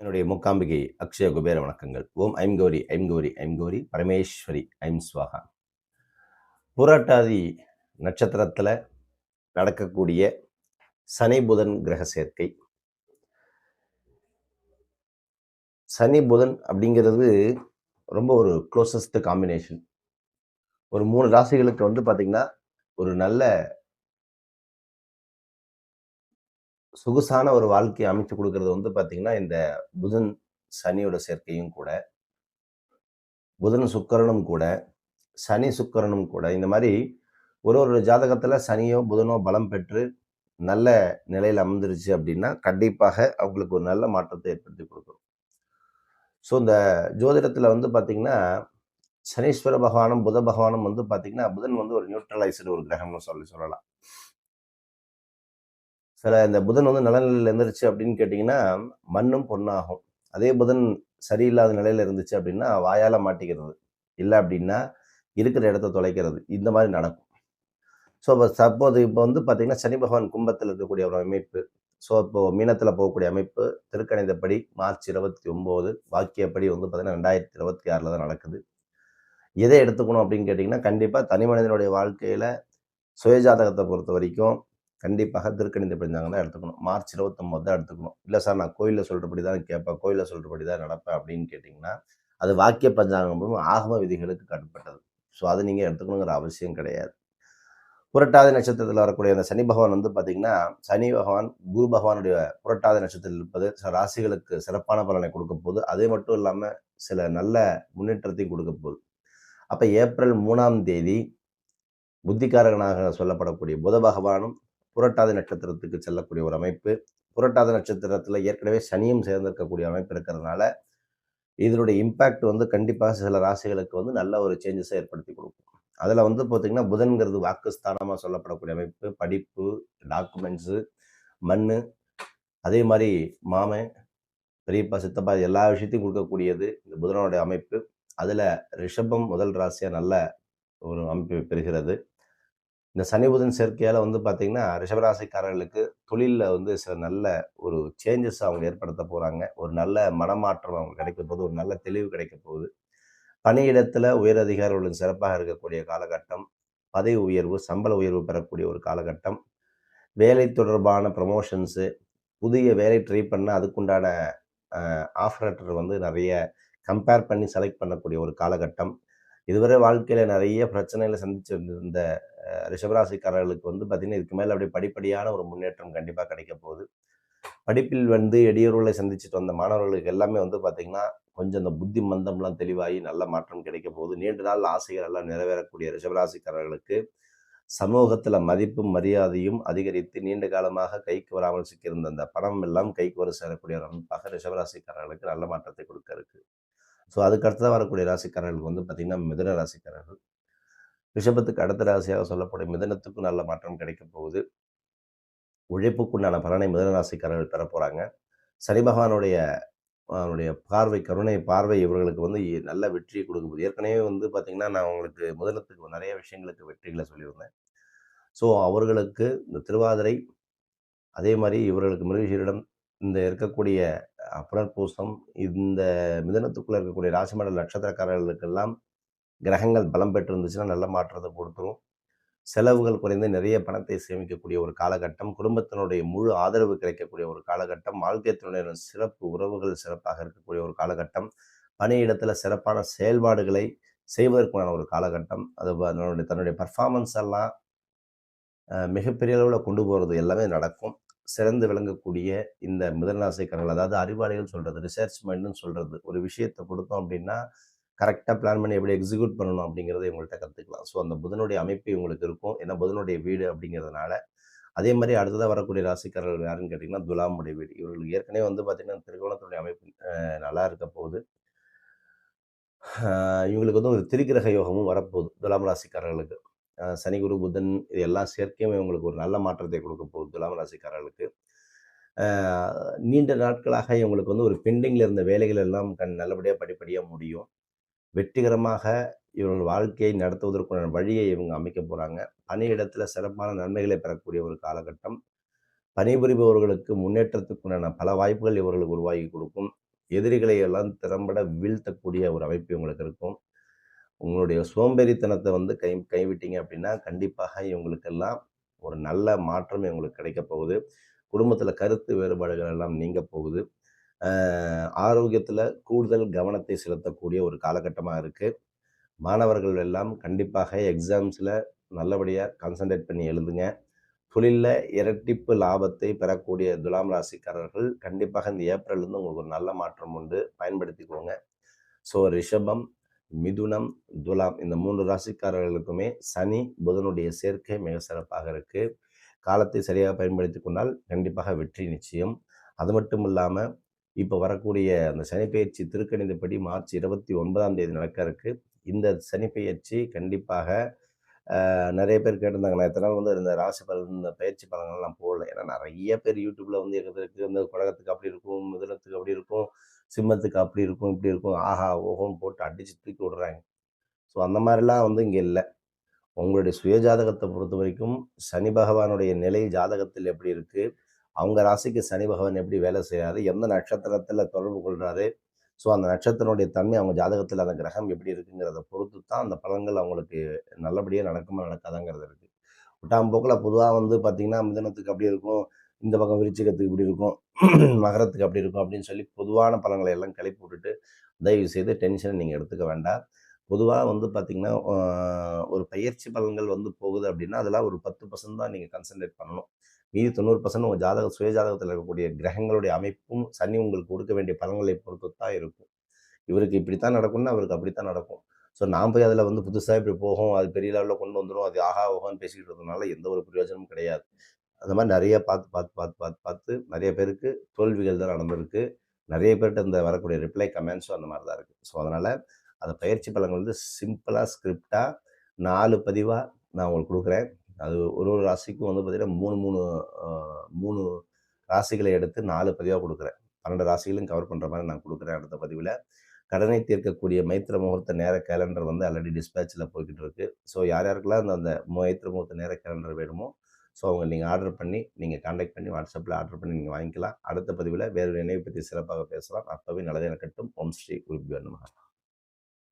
என்னுடைய மூக்காம்பிகை அக்ஷய குபேர வணக்கங்கள். ஓம் ஐம் கௌரி ஐம் கௌரி ஐம் கௌரி. பரமேஸ்வரி ஐம் ஸ்வாகா பூராட்டாதி நட்சத்திரத்தில் நடக்கக்கூடிய சனி புதன் கிரக சேர்க்கை. சனி புதன் அப்படிங்கிறது ரொம்ப ஒரு க்ளோசஸ்ட் காம்பினேஷன் ஒரு மூணு ராசிகளுக்கு வந்து பார்த்திங்கன்னா ஒரு நல்ல சொகுசான ஒரு வாழ்க்கையை அமைச்சு கொடுக்கறது வந்து பார்த்திங்கன்னா இந்த புதன் சனியோட சேர்க்கையும் கூட புதன் சுக்கரனும் கூட சனி சுக்கரனும் கூட இந்த மாதிரி ஒரு ஒரு ஜாதகத்தில் சனியோ புதனோ பலம் பெற்று நல்ல நிலையில் அமர்ந்துருச்சு அப்படின்னா கண்டிப்பாக அவங்களுக்கு ஒரு நல்ல மாற்றத்தை ஏற்படுத்தி கொடுக்கும். ஸோ இந்த ஜோதிடத்தில் வந்து பார்த்திங்கன்னா சனீஸ்வர பகவானும் புத பகவானும் வந்து பார்த்திங்கன்னா புதன் வந்து ஒரு நியூட்ரலைஸ்டு ஒரு கிரகம்னு சொல்லி சொல்லலாம். சில இந்த புதன் வந்து நலநிலையில் இருந்துருச்சு அப்படின்னு கேட்டிங்கன்னா மண்ணும் பொண்ணாகும் அதே புதன் சரியில்லாத நிலையில் இருந்துச்சு அப்படின்னா வாயால் மாட்டிக்கிறது. இல்லை அப்படின்னா இருக்கிற இடத்த தொலைக்கிறது. இந்த மாதிரி நடக்கும். ஸோ இப்போ சப்போது இப்போ வந்து பார்த்திங்கன்னா சனி பகவான் கும்பத்தில் இருக்கக்கூடிய ஒரு அமைப்பு. ஸோ இப்போது மீனத்தில் போகக்கூடிய அமைப்பு திருக்கணிதப்படி மார்ச் இருபத்தி ஒம்போது வாக்கியப்படி வந்து பார்த்திங்கன்னா ரெண்டாயிரத்தி இருபத்தி ஆறில் தான் நடக்குது. எதை எடுத்துக்கணும் அப்படின்னு கேட்டிங்கன்னா கண்டிப்பாக தனி மனிதனுடைய வாழ்க்கையில் சுயஜாதகத்தை பொறுத்த வரைக்கும் கண்டிப்பாக திருக்கணித பஞ்சாங்கம் தான் எடுத்துக்கணும். மார்ச் இருபத்தொம்போது தான் எடுத்துக்கணும். இல்லை சார் நான் கோயிலில் சொல்கிறபடி தான் கேட்பேன். கோயிலில் சொல்கிறபடி தான் நடப்பேன் அப்படின்னு கேட்டிங்கன்னா அது வாக்கிய பஞ்சாங்கமும் ஆகம விதிகளுக்கு கட்டுப்பட்டது. ஸோ அதை நீங்கள் எடுத்துக்கணுங்கிற அவசியம் கிடையாது. புரட்டாதி நட்சத்திரத்தில் வரக்கூடிய அந்த சனி பகவான் வந்து பார்த்திங்கன்னா சனி பகவான் குரு பகவானுடைய புரட்டாதி நட்சத்திரத்தில் இருப்பது சில ராசிகளுக்கு சிறப்பான பலனை கொடுக்க போகுது. அதே மட்டும் இல்லாமல் சில நல்ல முன்னேற்றத்தையும் கொடுக்க போகுது. அப்போ ஏப்ரல் மூணாம் தேதி புத்திகாரகனாக சொல்லப்படக்கூடிய புத பகவானும் புரட்டாதி நட்சத்திரத்துக்கு செல்லக்கூடிய ஒரு அமைப்பு. புரட்டாதி நட்சத்திரத்தில் ஏற்கனவே சனியும் சேர்ந்திருக்கக்கூடிய அமைப்பு இருக்கிறதுனால இதனுடைய இம்பேக்ட் வந்து கண்டிப்பாக சில ராசிகளுக்கு வந்து நல்ல ஒரு சேஞ்சஸை ஏற்படுத்தி கொடுக்கும். அதில் வந்து பார்த்திங்கன்னா புதன்கிறது வாக்குஸ்தானமாக சொல்லப்படக்கூடிய அமைப்பு. படிப்பு டாக்குமெண்ட்ஸு மண் அதே மாதிரி மாமன் பெரியப்பா சித்தப்பா எல்லா விஷயத்தையும் கொடுக்கக்கூடியது இந்த புதனோடைய அமைப்பு. அதில் ரிஷபம் முதல் ராசியாக நல்ல ஒரு அமைப்பு பெறுகிறது. இந்த சனி புதன் சேர்க்கையால் வந்து பார்த்திங்கன்னா ரிஷபராசிக்காரர்களுக்கு தொழிலில் வந்து சில நல்ல ஒரு சேஞ்சஸ் அவங்க ஏற்படுத்த போகிறாங்க ஒரு நல்ல மனமாற்றம் அவங்க கிடைக்க போகுது. ஒரு நல்ல தெளிவு கிடைக்க போகுது. பணியிடத்தில் உயரதிகாரிகளுடன் சிறப்பாக இருக்கக்கூடிய காலகட்டம் பதவி உயர்வு சம்பள உயர்வு பெறக்கூடிய ஒரு காலகட்டம் வேலை தொடர்பான ப்ரமோஷன்ஸு புதிய வேலை ட்ரை பண்ண அதுக்குண்டான ஆஃபர் லெட்டர் வந்து நிறைய கம்பேர் பண்ணி செலக்ட் பண்ணக்கூடிய ஒரு காலகட்டம். இதுவரை வாழ்க்கையில் நிறைய பிரச்சனைகளை சந்திச்சு இருந்த ரிஷபராசிக்காரர்களுக்கு வந்து பார்த்திங்கன்னா இதுக்கு மேலே அப்படியே படிப்படியான ஒரு முன்னேற்றம் கண்டிப்பாக கிடைக்க போகுது. படிப்பில் வந்து இடையூறுகளை சந்திச்சுட்டு வந்த மாணவர்களுக்கு எல்லாமே வந்து பார்த்திங்கன்னா கொஞ்சம் இந்த புத்தி மந்தம்லாம் தெளிவாகி நல்ல மாற்றம் கிடைக்க போகுது. நீண்ட நாள் ஆசைகள் எல்லாம் நிறைவேறக்கூடிய ரிஷபராசிக்காரர்களுக்கு சமூகத்தில் மதிப்பும் மரியாதையும் அதிகரித்து நீண்ட காலமாக கைக்கு வராமல் சிக்கியிருந்த அந்த பணம் எல்லாம் கைக்கு வர சேரக்கூடிய ஒரு அமைப்பாக ரிஷபராசிக்காரர்களுக்கு நல்ல மாற்றத்தை கொடுக்க இருக்கு. ஸோ அதுக்கடுத்து தான் வரக்கூடிய ராசிக்காரர்களுக்கு வந்து பார்த்திங்கன்னா மிதன ராசிக்காரர்கள். ரிஷபத்துக்கு அடுத்த ராசியாக சொல்லப்படும் மிதனத்துக்கும் நல்ல மாற்றம் கிடைக்க போகுது. உழைப்புக்குண்டான பலனை மிதன ராசிக்காரர்கள் பெற போகிறாங்க சனி பகவானுடைய அவனுடைய பார்வை கருணை பார்வை இவர்களுக்கு வந்து நல்ல வெற்றியை கொடுக்க போகுது. ஏற்கனவே வந்து பார்த்திங்கன்னா நான் உங்களுக்கு முதலத்துக்கு நிறைய விஷயங்களுக்கு வெற்றிகளை சொல்லியிருந்தேன். ஸோ அவர்களுக்கு இந்த திருவாதிரை அதே மாதிரி இவர்களுக்கு மிருகீரிடம் இந்த இருக்கக்கூடிய புனர்பூசம் இந்த மிதனத்துக்குள்ளே இருக்கக்கூடிய ராசிமண்டல நட்சத்திரக்காரர்களுக்கெல்லாம் கிரகங்கள் பலம் பெற்றிருந்துச்சுன்னா நல்ல மாற்றத்தை கொடுத்துரும். செலவுகள் குறைந்து நிறைய பணத்தை சேமிக்கக்கூடிய ஒரு காலகட்டம் குடும்பத்தினுடைய முழு ஆதரவு கிடைக்கக்கூடிய ஒரு காலகட்டம் வாழ்க்கையத்தினுடைய சிறப்பு உறவுகள் சிறப்பாக இருக்கக்கூடிய ஒரு காலகட்டம் பணியிடத்தில் சிறப்பான செயல்பாடுகளை செய்வதற்கான ஒரு காலகட்டம் அது தன்னுடைய தன்னுடைய பர்ஃபார்மன்ஸ் எல்லாம் மிகப்பெரிய அளவில் கொண்டு போகிறது எல்லாமே நடக்கும். சிறந்து விளங்கக்கூடிய இந்த மிதனராசிக்காரர்கள் அதாவது அறிவாளிகள் சொல்கிறது ரிசர்ச் மைண்டுன்னு சொல்கிறது ஒரு விஷயத்தை கொடுத்தோம் அப்படின்னா கரெக்டாக பிளான் பண்ணி எப்படி எக்ஸிக்யூட் பண்ணணும் அப்படிங்கிறத உங்கள்கிட்ட கற்றுக்கலாம் ஸோ அந்த புதனுடைய அமைப்பு உங்களுக்கு இருக்கும். ஏன்னா புதனுடைய வீடு அப்படிங்கிறதுனால அதே மாதிரி அடுத்ததாக வரக்கூடிய ராசிக்காரர்கள் யாருன்னு கேட்டிங்கன்னா துலாமுடைய வீடு. இவர்களுக்கு ஏற்கனவே வந்து பார்த்திங்கன்னா திருகோணத்துடைய அமைப்பு நல்லா இருக்க போகுது. இவங்களுக்கு வந்து ஒரு திரிகிரக யோகமும் வரப்போகுது துலாம் ராசிக்காரர்களுக்கு. சனி குரு புதன் இது எல்லாம் சேர்க்கையும் இவங்களுக்கு ஒரு நல்ல மாற்றத்தை கொடுக்க போகுது துலாம் ராசிக்காரர்களுக்கு. நீண்ட நாட்களாக இவங்களுக்கு வந்து ஒரு பெண்டிங்கில் இருந்த வேலைகள் எல்லாம் கண் நல்லபடியாக படிப்படியாக முடியும். வெற்றிகரமாக இவர்கள் வாழ்க்கையை நடத்துவதற்குண்டான வழியை இவங்க அமைக்க போகிறாங்க பணியிடத்தில் சிறப்பான நன்மைகளை பெறக்கூடிய ஒரு காலகட்டம். பணிபுரிபவர்களுக்கு முன்னேற்றத்துக்குண்டான பல வாய்ப்புகள் இவர்களுக்கு உருவாகி கொடுக்கும். எதிரிகளை எல்லாம் திறம்பட வீழ்த்தக்கூடிய ஒரு அமைப்பு இவங்களுக்கு இருக்கும். உங்களுடைய சோம்பேறித்தனத்தை வந்து கை கைவிட்டீங்க அப்படின்னா கண்டிப்பாக இவங்களுக்கெல்லாம் ஒரு நல்ல மாற்றம் இவங்களுக்கு கிடைக்க போகுது. குடும்பத்தில் கருத்து வேறுபாடுகள் எல்லாம் நீங்க போகுது. ஆரோக்கியத்தில் கூடுதல் கவனத்தை செலுத்தக்கூடிய ஒரு காலகட்டமாக இருக்குது மாணவர்கள் எல்லாம் கண்டிப்பாக எக்ஸாம்ஸில் நல்லபடியாக கான்சன்ட்ரேட் பண்ணி எழுதுங்க. தொழிலில் இரட்டிப்பு லாபத்தை பெறக்கூடிய துலாம் ராசிக்காரர்கள் கண்டிப்பாக இந்த ஏப்ரல்லேருந்து உங்களுக்கு ஒரு நல்ல மாற்றம் உண்டு. பயன்படுத்திக்கோங்க. ஸோ ரிஷபம் மிதுனம் துலாம் இந்த மூன்று ராசிக்காரர்களுக்குமே சனி புதனுடைய சேர்க்கை மிக சிறப்பாக இருக்குது காலத்தை சரியாக பயன்படுத்தி கொண்டால் கண்டிப்பாக வெற்றி நிச்சயம். அது மட்டும் இல்லாமல் இப்போ வரக்கூடிய அந்த சனிப்பெயர்ச்சி திருக்கணிதப்படி மார்ச் இருபத்தி ஒன்பதாம் தேதி நடக்க இருக்கு. இந்த சனிப்பெயர்ச்சி கண்டிப்பாக நிறைய பேர் கேட்டிருந்தாங்க நான் எத்தனை நாள் வந்து இந்த ராசி பலன் இந்த பயிற்சி பலன்கள்லாம் போடல. ஏன்னா நிறைய பேர் யூடியூப்ல வந்து இருக்கிறதுக்கு இந்த குழகத்துக்கு அப்படி இருக்கும் மிதனத்துக்கு அப்படி இருக்கும் சிம்மத்துக்கு அப்படி இருக்கும் இப்படி இருக்கும். ஆஹா ஓஹோன்னு போட்டு அடிச்சு தூக்கி விடுறாங்க. ஸோ அந்த மாதிரிலாம் வந்து இங்கே இல்லை. உங்களுடைய சுய ஜாதகத்தை பொறுத்த வரைக்கும் சனி பகவானுடைய நிலை ஜாதகத்தில் எப்படி இருக்குது அவங்க ராசிக்கு சனி பகவான் எப்படி வேலை செய்கிறாரு எந்த நட்சத்திரத்தில் தொடர்பு கொள்கிறாரு ஸோ அந்த நட்சத்திரனுடைய தன்மை அவங்க ஜாதகத்தில் அந்த கிரகம் எப்படி இருக்குங்கிறத பொறுத்து தான் அந்த பலன்கள் அவங்களுக்கு நல்லபடியாக நடக்குமா நடக்காதாங்கிறது இருக்குது விட்டாம் போக்கில் பொதுவாக வந்து பார்த்திங்கன்னா மிதனத்துக்கு அப்படி இருக்கும் இந்த பக்கம் விருச்சிகத்துக்கு இப்படி இருக்கும் மகரத்துக்கு அப்படி இருக்கும் அப்படின்னு சொல்லி பொதுவான பழங்களை எல்லாம் கிளப்பி விட்டுட்டு தயவு செய்து டென்ஷனை நீங்கள் எடுத்துக்க வேண்டாம். பொதுவாக வந்து பார்த்திங்கன்னா ஒரு பயிற்சி பலன்கள் வந்து போகுது அப்படின்னா அதெல்லாம் ஒரு பத்து பர்சன்ட் தான் நீங்கள் கன்சன்ட்ரேட் பண்ணணும். மீதி தொண்ணூறு பர்சன்ட் உங்கள் ஜாதக சுய ஜாதகத்தில் இருக்கக்கூடிய கிரகங்களுடைய அமைப்பும் சனி உங்களுக்கு கொடுக்க வேண்டிய பலன்களை பொறுத்து தான் இருக்கும். இவருக்கு இப்படித்தான் நடக்கும்னா அவருக்கு அப்படித்தான் நடக்கும். ஸோ நான் போய் அதில் வந்து புதுசாக இப்படி போகும் அது பெரிய லெவலில் கொண்டு வந்துடும் அது ஆஹா ஓஹான்னு பேசிக்கிட்டு இருந்ததுனால எந்த ஒரு பிரயோஜனமும் கிடையாது. அந்த மாதிரி நிறைய பார்த்து பார்த்து பார்த்து பார்த்து பார்த்து நிறைய பேருக்கு தோல்விகள் தான் நடந்திருக்கு. நிறைய பேர்கிட்ட இந்த வரக்கூடிய ரிப்ளை கமெண்ட்ஸும் அந்த மாதிரி தான் இருக்குது ஸோ அதனால் அந்த பயிற்சி பலன்கள் வந்து சிம்பிளாக ஸ்கிரிப்டாக நாலு பதிவாக நான் உங்களுக்கு கொடுக்குறேன். அது ஒரு ஒரு ராசிக்கும் வந்து பார்த்திங்கன்னா மூணு மூணு மூணு ராசிகளை எடுத்து நாலு பதிவாக கொடுக்குறேன். பன்னெண்டு ராசிகளையும் கவர் பண்ணுற மாதிரி நான் கொடுக்குறேன் அடுத்த பதிவில். கடனை தீர்க்கக்கூடிய மைத்திர முகூர்த்த நேர கேலண்டர் வந்து ஆல்ரெடி டிஸ்பேச்சில் போய்கிட்டு இருக்குது ஸோ யார் யாருக்கெல்லாம் அந்த அந்த மைத்திர முகூர்த்த நேர கேலண்டர் வேணுமோ ஸோ அவங்க நீங்கள் ஆர்டர் பண்ணி நீங்கள் காண்டாக்ட் பண்ணி வாட்ஸ்அப்பில் ஆர்டர் பண்ணி நீங்கள் வாங்கிக்கலாம். அடுத்த பதிவில் வேறு நினைவு பற்றி சிறப்பாக பேசலாம். அப்போவே நல்லதே நடக்கட்டும். ஓம் ஸ்ரீ குருபியோ நமகா.